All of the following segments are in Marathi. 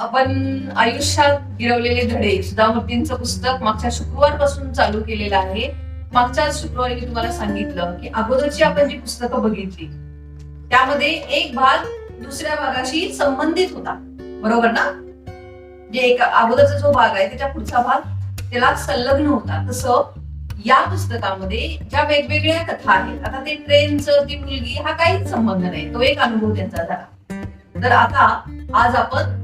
आपण आयुष्यात गिरवलेले धडे सुधामूर्तींचं पुस्तक मागच्या शुक्रवारपासून चालू केलेलं आहे. मागच्या शुक्रवारी मी तुम्हाला सांगितलं की अगोदरची आपण जी पुस्तकं बघितली त्यामध्ये एक भाग दुसऱ्या भागाशी संबंधित होता. बरोबर ना? जे एक अगोदरचा जो भाग आहे त्याच्या पुढचा भाग त्याला संलग्न होता. तसं या पुस्तकामध्ये ज्या वेगवेगळ्या कथा आहेत आता ते ट्रेनचं ती मुलगी हा काहीच संबंध नाही. तो एक अनुभव त्यांचा झाला. तर आता आज आपण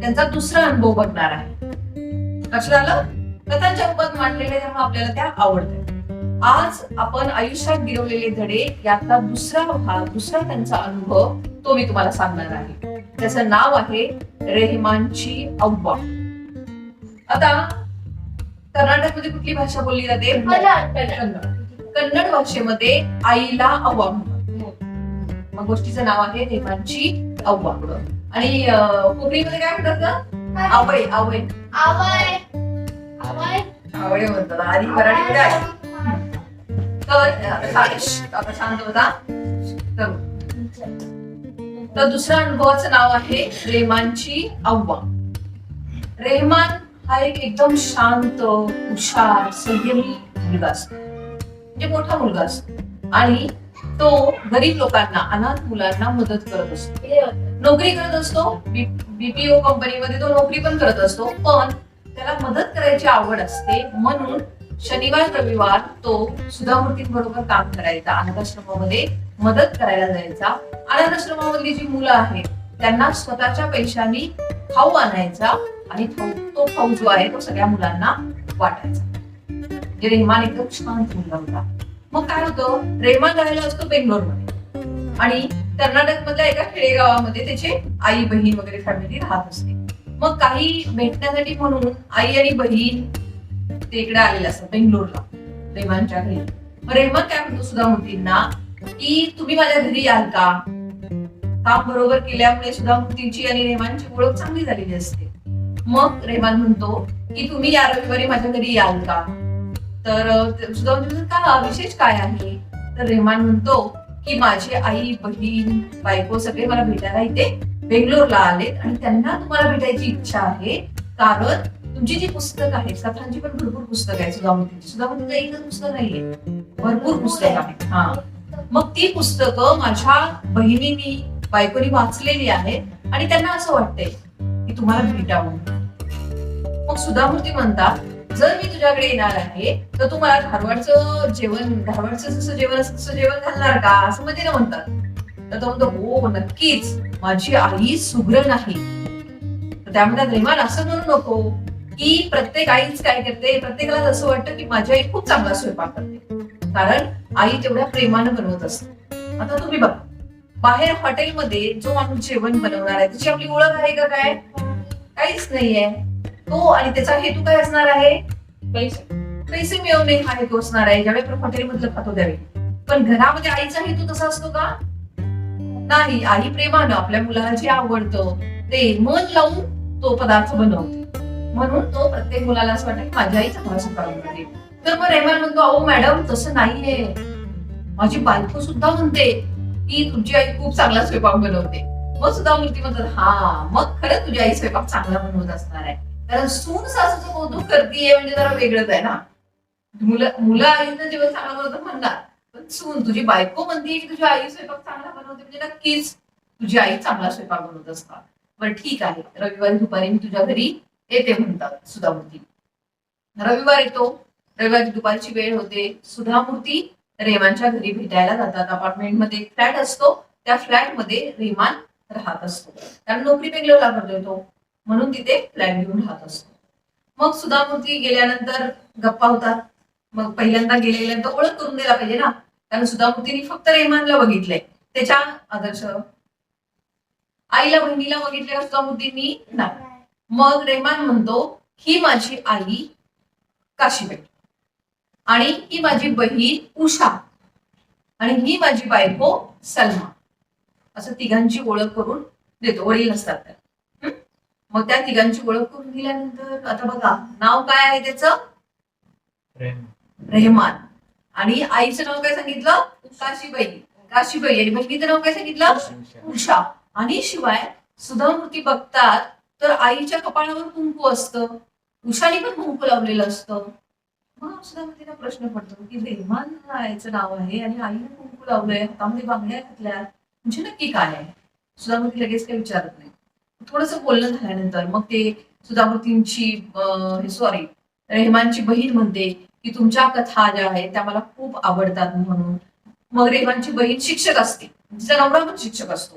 त्यांचा दुसरा अनुभव बघणार आहे. लक्षात आलं? कथांच्या रूपात मांडलेले त्यामुळे आपल्याला त्या आवडतात. आज आपण आयुष्यात गिरवलेले धडे यातला दुसरा भाग दुसरा त्यांचा अनुभव तो मी तुम्हाला सांगणार आहे. त्याचं नाव आहे रेहमानची अव्वा. आता कर्नाटकमध्ये कुठली भाषा बोलली जाते? कन्नड. कन्नड भाषेमध्ये आईला अव्वा म्हणतात. मग गोष्टीचं नाव आहे रेहमानची अव्वा. आणि कोकणीमध्ये काय म्हणतात ना आवय आवय आवय म्हणतात. आणि मराठीमध्ये आहे? तर आता शांत- होता तर दुसऱ्या अनुभवाचं नाव आहे रेहमानची अव्वा रेहमान हा एक एकदम शांत हुशार संयमी मुलगा असतो. म्हणजे मोठा मुलगा असतो. आणि तो गरीब लोकांना अनाथ मुलांना मदत करत असतो. नोकरी करत असतो बीपीओ कंपनीमध्ये तो नोकरी पण करत असतो पण त्याला मदत करायची आवड असते म्हणून शनिवार रविवार तो सुधामूर्तींबरोबर काम करायचा अनाथाश्रमामध्ये मदत करायला जायचा. अनाथाश्रमामधली जी मुलं आहेत त्यांना स्वतःच्या पैशांनी खाऊ आणायचा आणि तो खाऊ जो आहे तो सगळ्या मुलांना वाटायचा. म्हणजे रेहमान एकदम शांत मुलगा होता. मग काय होतं रेहमान राहिला असतो बेंगलोरमध्ये. आणि कर्नाटक मधल्या एका खेडेगावामध्ये त्याचे आई बहीण वगैरे फॅमिली राहत असते. मग काही भेटण्यासाठी म्हणून आई आणि बहीण ते इकडे आलेले असतात बेंगलोरला रेहमानच्या घरी. रेहमान काय म्हणतो सुद्धा सुधामूर्तींना की तुम्ही माझ्या घरी याल का? काम बरोबर केल्यामुळे सुद्धा मूर्तींची आणि रेहमानची ओळख चांगली झालेली असते. मग रेहमान म्हणतो की तुम्ही या रविवारी माझ्या घरी याल का? तर सुद्धा सुधामूर्ती का? विशेष काय आहे? तर रेहमान म्हणतो की माझी आई बहीण बायको सगळे मला भेटायला इथे बेंगलोरला आलेत आणि त्यांना तुम्हाला भेटायची इच्छा आहे. कारण तुमची जी पुस्तक आहेत कथांची पण भरपूर पुस्तक आहे सुधामतीची सुधामतीचं एकच पुस्तक नाहीये. भरपूर पुस्तक आहेत. हा. मग ती पुस्तकं माझ्या बहिणीनी बायकोनी वाचलेली आहेत आणि त्यांना असं वाटतंय की तुम्हाला भेटावं. मग सुधामूर्ती म्हणतात जर मी तुझ्याकडे येणार आहे तर तू मला धारवाडचं जेवण धारवाडचं जसं जेवण असं तसं जेवण घालणार का? असं मध्ये ना म्हणतात. तर तो म्हणतो हो, हो नक्कीच. माझी आई सुग्र नाही. तर त्यामध्ये रेमान असं म्हणू नको की प्रत्येक आईच काय करते? प्रत्येकाला असं वाटतं की माझी आई खूप चांगला स्वयंपाक करते. कारण आई तेवढ्या प्रेमानं बनवत असते. आता तुम्ही बघा. बाहेर हॉटेलमध्ये जो माणूस जेवण बनवणार आहे त्याची आपली ओळख आहे का काय? काहीच नाहीये. तो आणि त्याचा हेतू काय असणार आहे? पैसे. मिळवणे हा हेतू असणार आहे. ज्यावेळी आपण हॉटेलमधलं खातो त्यावेळी. पण घरामध्ये आईचा हेतू तसा असतो का? नाही. आई प्रेमानं आपल्या मुलाला जे आवडतं ते मन लावून तो पदार्थ बनवते. म्हणून तो प्रत्येक मुलाला असं वाटतं की माझी आई चांगला स्वयंपाक बनवते तर मग रेहमान म्हणतो अहो मॅडम तसं नाहीये. माझी बायको सुद्धा म्हणते की तुमची आई खूप चांगला स्वयंपाक बनवते. मग सुद्धा मूर्ती म्हणतात हा मग खरंच तुझी आई स्वयंपाक चांगला बनवत असणार आहे. कारण सून सासूचं कौतुक करतीये म्हणजे जरा वेगळंच आहे ना. मुलं मुलं आईचं जेवण चांगलं बनवतं म्हणणार पण सून तुझी बायको म्हणते की तुझी आई स्वयंपाक चांगला बनवते म्हणजे नक्कीच तुझी आई चांगला स्वयंपाक बनवत असतात. पण ठीक आहे. रविवारी दुपारी मी तुझ्या घरी येते म्हणतात सुधामूर्ती. रविवार येतो. रविवारी दुपारची वेळ होते. सुधामूर्ती रेमानच्या घरी भेटायला जातात. अपार्टमेंटमध्ये एक फ्लॅट असतो. त्या फ्लॅटमध्ये रेमान राहत असतो. कारण नोकरी बेंगलोरला करतोय तो म्हणून तिथे फ्लॅट घेऊन राहत असतो. मग सुधामूर्ती गेल्यानंतर गप्पा होतात. मग पहिल्यांदा गेल्यानंतर ओळख करून द्यायला पाहिजे ना. कारण सुधामूर्तीने फक्त रेहमानला बघितलंय. त्याच्या आदर्श आईला बहिणीला बघितले का सुधामूर्तींनी नाही. मग रेहमान म्हणतो ही माझी आई काशीबाई. आणि ही माझी बहीण उषा. आणि ही माझी बायको सलमा. असं तिघांची ओळख करून देतो. वडील असतात त्या मग त्या तिघांची ओळख करून दिल्यानंतर आता बघा नाव काय आहे त्याचं? रेहमान. आणि आईचं नाव काय सांगितलं? काशीबाई काशीबाई आणि बहिणीचं नाव काय सांगितलं? उषा. आणि शिवाय सुधामूर्ती बघतात तर आईच्या कपाळावर कुंकू असतं. उषाने पण कुंकू लावलेलं असतं. मग सुद्धा तिला प्रश्न पडतो की रेहमान आईचं नाव आहे आणि आईने कुंकू लावलंय हातामध्ये बांगड्या घातल्या म्हणजे नक्की काय आहे? सुधामूर्ती लगेच काही विचारत नाही. थोडस बोलणं झाल्यानंतर मग ते सुधामूर्तींची सॉरी रेहमानची बहीण म्हणते की तुमच्या कथा ज्या आहेत त्या मला खूप आवडतात म्हणून. मग रेहमानची बहीण शिक्षक असते. तिचा नवरा पण शिक्षक असतो.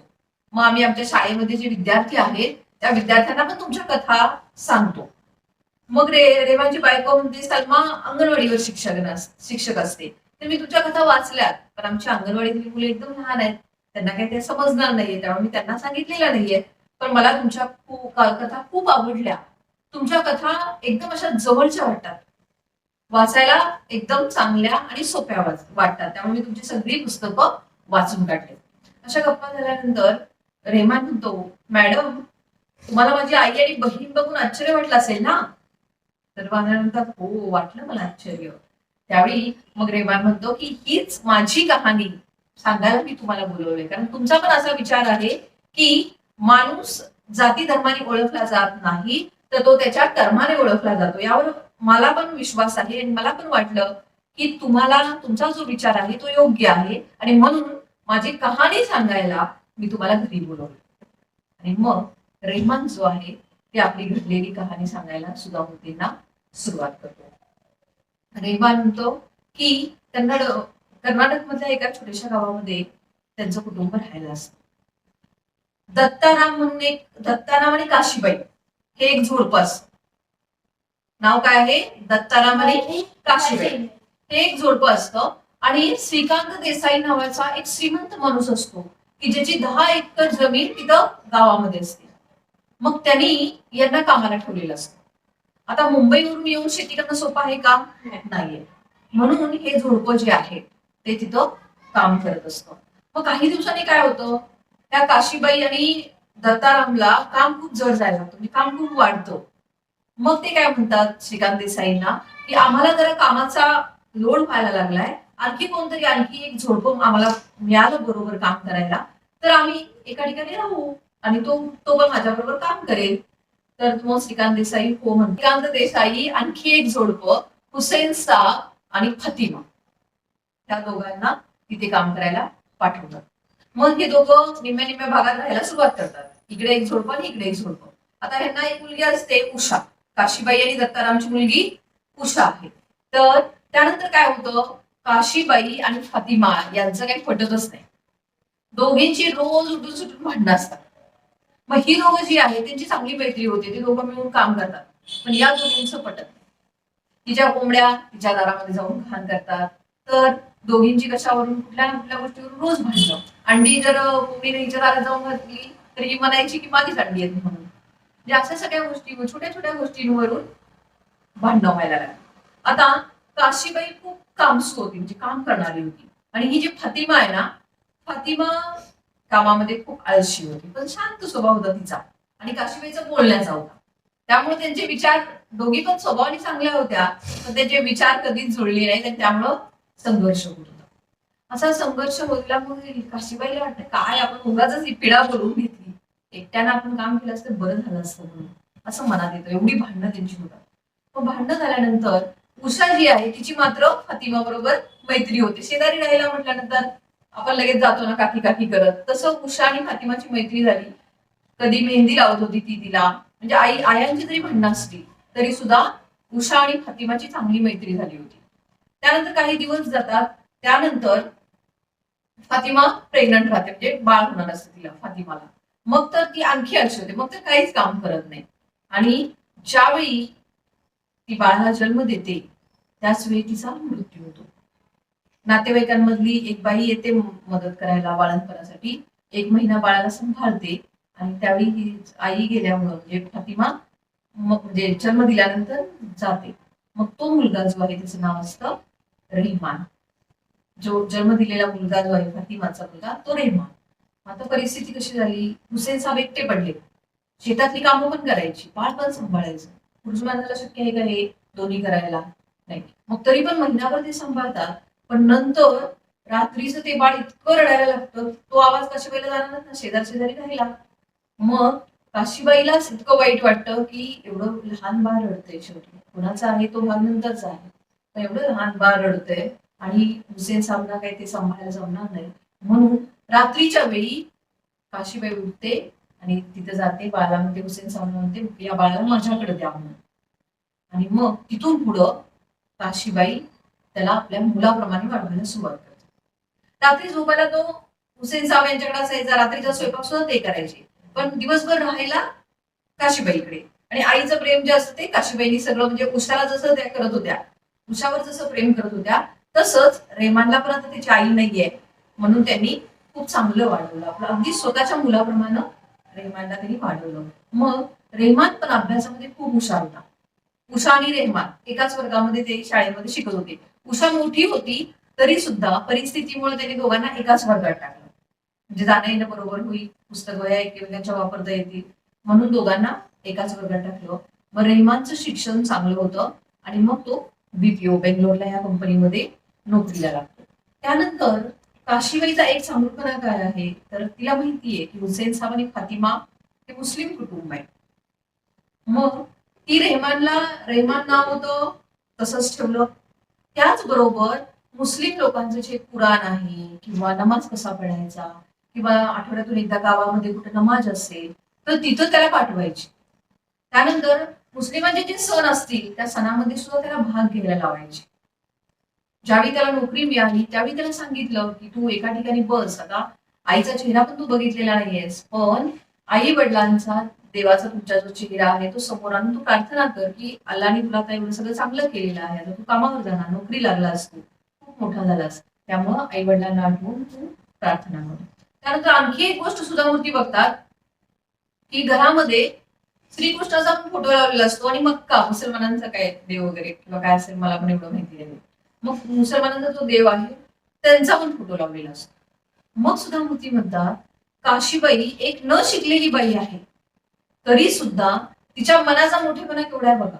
मग आम्ही आमच्या शाळेमध्ये जे विद्यार्थी आहेत त्या विद्यार्थ्यांना पण तुमच्या कथा सांगतो. मग रे रेवाची बायको म्हणते सलमा अंगणवाडीवर शिक्षक शिक्षक असते. तर मी तुमच्या कथा वाचल्यात. पण आमच्या अंगणवाडीतली मुले एकदम लहान आहेत. त्यांना काही ते समजणार नाहीये. त्यामुळे मी त्यांना सांगितलेलं नाहीये. पण मला तुमच्या कथा खूप आवडल्या. तुमच्या कथा एकदम अशा जवळच्या वाटतात. वाचायला एकदम चांगल्या आणि सोप्या वाच- वाटतात. त्यामुळे मी तुमची सगळी पुस्तकं वाचून काढले. अशा गप्पा झाल्यानंतर रेहमान म्हणतो मॅडम तुम्हाला माझी आई आणि बहीण बघून आश्चर्य वाटलं असेल ना? तर म्हणतात हो वाटलं मला आश्चर्य. त्यावेळी मग रेहमान म्हणतो की हीच माझी कहाणी. सांगायला मी तुम्हाला बोलवले कारण तुमचा पण असा विचार आहे की माणूस जाती धर्माने ओळखला जात नाही तर तो त्याच्या कर्माने ओळखला जातो. यावर मला पण विश्वास आहे आणि मला पण वाटलं की तुम्हाला तुमचा जो विचार आहे तो योग्य आहे. आणि म्हणून माझी कहाणी सांगायला मी तुम्हाला घरी बोलवलं. आणि मग रेहमान जो आहे ते आपली घडलेली कहाणी सांगायला सुद्धा सुधामूर्तींना सुरुवात करतो. रेहमान म्हणतो की कन्नड कर्नाटक मधल्या एका छोट्याशा गावामध्ये त्यांचं कुटुंब राहायला असतं. दत्ताराम म्हणून एक दत्ताराम आणि काशीबाई हे एक जोडपं असतं नाव काय आहे? दत्ताराम आणि काशीबाई. हे एक जोडपं असतं. आणि श्रीकांत देसाई नावाचा एक श्रीमंत माणूस असतो की ज्याची दहा एकर जमीन तिथं गावामध्ये असते. मग त्यांनी यांना कामाला ठेवलेलं असतं. आता मुंबईवरून येऊन शेती करणं सोपं आहे का? नाहीये. म्हणून हे झोडपं जे आहे ते तिथं काम करत असतं. मग काही दिवसांनी काय होतं? त्या काशीबाई आणि दत्तारामला काम खूप जड जायला लागतो. म्हणजे काम खूप वाढतं. मग ते काय म्हणतात श्रीकांत देसाईंना? की आम्हाला जरा कामाचा लोड व्हायला लागलाय. आणखी कोणतरी आणखी एक झोडपं आम्हाला मिळालं बरोबर काम करायला तर आम्ही एका ठिकाणी राहू. आणि तो तो पण माझ्याबरोबर काम करेल. तर मग श्रीकांत देसाई हो म्हणते श्रीकांत देसाई आणखी एक जोडपं हुसेन साग आणि फतिमा. त्या दोघांना तिथे काम करायला पाठवतात. मग हे दोघं निम्म्या निम्म्या भागात राहायला सुरुवात करतात. इकडे एक झोडपं आणि इकडे एक झोडपं. आता ह्यांना एक मुलगी असते उषा. काशीबाई आणि दत्तारामची मुलगी उषा आहे. तर त्यानंतर काय होतं? काशीबाई आणि फातिमा यांचं काही पटतच नाही. दोघींची रोज उठून सुटून भांडणं असतात. मग ही दोघं जी आहे त्यांची चांगली मैत्री होते. ते दोघं मिळून काम करतात. पण या दोघींचं पटत नाही. तिच्या कोंबड्या तिच्या दारामध्ये जाऊन घाण करतात. तर दोघींची कशावरून कुठल्या ना कुठल्या गोष्टीवरून रोज भांडणं अंडी जर मम्मीने हिच्या दारात जाऊन घातली तर ही म्हणायची की माझीच अंडी आहेत म्हणून. म्हणजे अशा सगळ्या गोष्टी छोट्या छोट्या गोष्टींवरून भांडणं व्हायला लागली. आता काशीबाई खूप कामसू होती म्हणजे काम करणारी होती. आणि ही जी फातिमा आहे ना फातिमा कामामध्ये खूप आळशी होती. पण शांत स्वभाव होता तिचा. आणि काशीबाईचा बोलण्याचा होता. त्यामुळे त्यांचे विचार दोघी पण स्वभावाने चांगल्या होत्या पण त्यांचे विचार कधीच जुळले नाही त्यामुळं संघर्ष होत होता. असा संघर्ष होल्यामुळे काशीबाईला वाटतं काय आपण उगाच ही पिढा करून घेतली. एकट्यानं आपण काम केलं असतं बरं झालं असतं म्हणून. असं मनात येतं एवढी भांडणं त्यांची होतात. मग भांडणं झाल्यानंतर उषा जी आहे तिची मात्र फातिमा बरोबर मैत्री होते. शेजारी राहायला म्हटल्यानंतर आपण लगेच जातो ना काकी काकी करत. तसं उषा आणि फातिमाची मैत्री झाली. कधी मेहंदी लावत होती ती तिला. म्हणजे आई आयांची जरी भांडणं असली तरी सुद्धा उषा आणि फातिमाची चांगली मैत्री झाली होती. त्यानंतर काही दिवस जातात. त्यानंतर फातिमा प्रेग्नंट राहते. म्हणजे बाळ होणार असतं तिला फातिमाला. मग तर ती आणखी अशी होते. मग तर काहीच काम करत नाही. आणि ज्यावेळी ती बाळाला जन्म देते त्याच वेळी तिचा मृत्यू होतो. नातेवाईकांमधली एक बाई येते मदत करायला बाळणपणासाठी एक महिना बाळाला सांभाळते. आणि त्यावेळी ही आई गेल्यामुळं म्हणजे फातिमा मग म्हणजे जन्म दिल्यानंतर जाते. मग तो मुलगा जो आहे त्याचं नाव असतं रहिमान जो जन्म दिलेला मुलगा जो आहे फातिमाचा मुलगा तो रेहमान आता परिस्थिती कशी झाली? हुसेन साहेब एकटे पडले. शेतातली कामं पण करायची बाळ पण सांभाळायचं. पुरुषमानाला शक्य आहे का हे? दोन्ही करायला नाही. मग तरी पण महिनाभर ते सांभाळतात पण नंतर रात्रीचं ते बाळ इतकं रडायला लागतं तो आवाज कशा वेळेला जाणार ना? शेजार शेजारी राहिला. मग काशीबाईलाच इतकं वाईट वाटतं की एवढं लहान बाळ रडतंय शेवटी. कुणाचा आहे तो? भाग नंतरचा आहे. एवढं लहान बाळ रडतंय आणि हुसेन सामना काही ते सांभाळायला जमणार नाही. म्हणून रात्रीच्या वेळी काशीबाई उठते आणि तिथे जाते बाळाला म्हणते हुसेन साहेबांना म्हणते या बाळाला माझ्याकडे द्या म्हणून. आणि मग तिथून पुढं काशीबाई त्याला आपल्या मुलाप्रमाणे वाढवायला सुरुवात करते. रात्री झोपायला तो हुसेन साहेब यांच्याकडे असायचा रात्रीचा स्वयंपाक सुद्धा ते करायचे. पण दिवसभर राहायला काशीबाईकडे. आणि आईचं प्रेम जे असतं ते काशीबाईनी सगळं म्हणजे उशाला जसं त्या करत होत्या उषावर जसं प्रेम करत होत्या तसंच रेमानला पण आता त्याची आई नाहीये. म्हणून त्यांनी खूप चांगलं वाढवलं. आपलं अगदी स्वतःच्या मुलाप्रमाणे रेमानला त्यांनी वाढवलं. मग रेहमान पण अभ्यासामध्ये खूप हुशार होता. उषा आणि रेहमान एकाच वर्गामध्ये ते शाळेमध्ये शिकत होते. उषा मोठी होती तरी सुद्धा परिस्थितीमुळे त्यांनी दोघांना एकाच वर्गात टाकलं. म्हणजे जाणं येणं बरोबर होईल पुस्तक वया एकमेकांच्या वापरता येतील. म्हणून दोघांना एकाच वर्गात टाकलं. मग रेहमानचं शिक्षण चांगलं होतं आणि मग तो बीपीओ बेंगलोरला या कंपनीमध्ये नोकरीला लागतो. त्यानंतर काशीबाईचा एक चांगलपणा काय आहे. तर तिला माहितीये की हुसेन साहेब आणि फातिमा हे मुस्लिम कुटुंब आहे. मग ती रेहमानला रेहमान नाव होतं तसंच ठेवलं. त्याचबरोबर मुस्लिम लोकांचं जे कुराण आहे किंवा नमाज कसा पडायचा किंवा आठवड्यातून एकदा गावामध्ये कुठे नमाज असेल तर तिथं त्याला पाठवायची. त्यानंतर मुस्लिमांचे जे सण असतील त्या सणामध्ये सुद्धा त्याला भाग घ्यायला लावायचे. ज्यावेळी त्याला नोकरी मिळाली त्यावेळी त्याला सांगितलं की तू एका ठिकाणी बस आता आईचा चेहरा पण तू बघितलेला नाहीयेस पण आई वडिलांचा देवाचा तुमचा जो चेहरा आहे तो समोर आणून तू प्रार्थना कर की अल्लाने तुला आता एवढं सगळं चांगलं केलेलं आहे आता तू कामावर जाणार नोकरी लागला असतो खूप मोठा झालास त्यामुळं आई वडिलांना आठवून तू प्रार्थना कर. त्यानंतर आणखी एक गोष्ट सुद्धा मूर्ती बघतात की घरामध्ये श्रीकृष्णाचा पण फोटो लावलेला असतो आणि मक्का मुसलमानांचा काय देव वगैरे किंवा काय असेल मला पण एवढं माहिती नाही. मग मुसलमानांचा जो देव आहे त्यांचा पण फोटो लावलेला असतो. मग सुद्धा मूर्ती म्हणतात काशीबाई एक न शिकलेली बाई आहे. तरी सुद्धा तिच्या मनाचा मोठेपणा केवढा आहे बघा.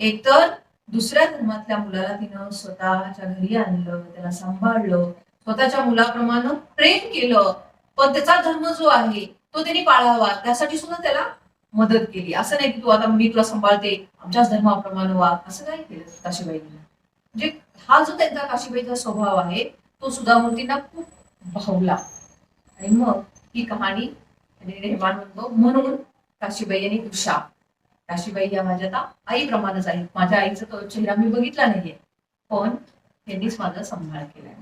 एकतर दुसऱ्या धर्मातल्या मुलाला तिनं स्वतःच्या घरी आणलं त्याला सांभाळलं स्वतःच्या मुलाप्रमाणे प्रेम केलं पण त्याचा धर्म जो आहे तो त्यांनी पाळावा. त्यासाठी सुद्धा त्याला मदत केली. असं नाही की तू आता मी तुला सांभाळते आमच्याच धर्माप्रमाणे वा असं काय केलं काशीबाईने. म्हणजे हा जो त्यांचा काशीबाईचा स्वभाव आहे तो सुद्धा मूर्तींना खूप भावला. आणि मग ही कहाणी निर्माण म्हणतो म्हणून काशीबाई आणि उषा काशीबाई या माझ्या आता आईप्रमाणेच आहेत. माझ्या आईचा तो चेहरा मी बघितला नाहीये. पण त्यांनीच माझा सांभाळ केलाय.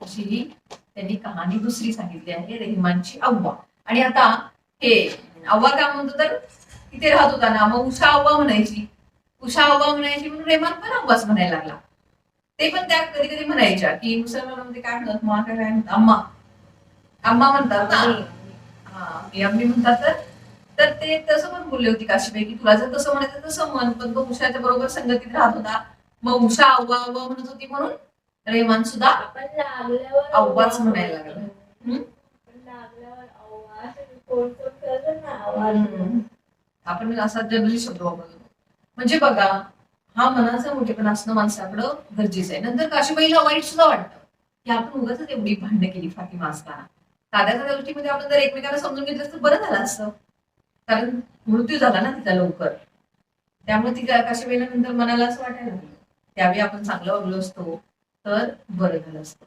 अशी ही त्यांनी कहाणी दुसरी सांगितली आहे रेहमानची अव्वा. आणि आता हे अव्वा काय म्हणतो तर? तिथे राहत होता ना. मग उषा अव्वा म्हणायची. उषा अव्वा म्हणायची म्हणून रेहमान पण अव्वाच म्हणायला लागला. ते पण त्या कधी कधी म्हणायच्या की मुसलमानामध्ये काय म्हणतात? मा काय काय म्हणतात? अम्मा अम्मा म्हणतात ना. हा मी अम्मी म्हणतात तर. तर ते तसं पण बोलले होती काशीबाई की तुला जर तसं म्हणायचं तसं म्हण. पण तो उषाच्या बरोबर संगतीत राहत होता. मग उषा अव्वा अव्वा म्हणत होती म्हणून रेहमान सुद्धा अव्वाच म्हणायला लागला. हम्म? आपण म्हणजे असा जनरली शब्द वापरतो. म्हणजे बघा हा मनाचा मोठेपणा असणं माणसाकडं गरजेचं आहे. नंतर काशीबाईला वाईट सुद्धा वाटतं. की आपण उगाच एवढी भांडणं केली फातिमा असताना साध्या साध्या गोष्टीमध्ये आपण जर एकमेकाला समजून घेतलं असतं बरं झालं असतं. कारण मृत्यू झाला ना तिचा लवकर. त्यामुळे तिच्या काशीबाईला नंतर मनाला असं वाटायला लागलं. त्यावेळी आपण चांगलं वागलो असतो तर बरं झालं असतं.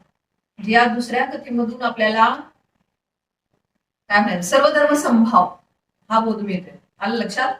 या दुसऱ्या कथेमधून आपल्याला काय म्हणेल? सर्व धर्म संभाव हा बोध मिळतोय. आलं लक्षात?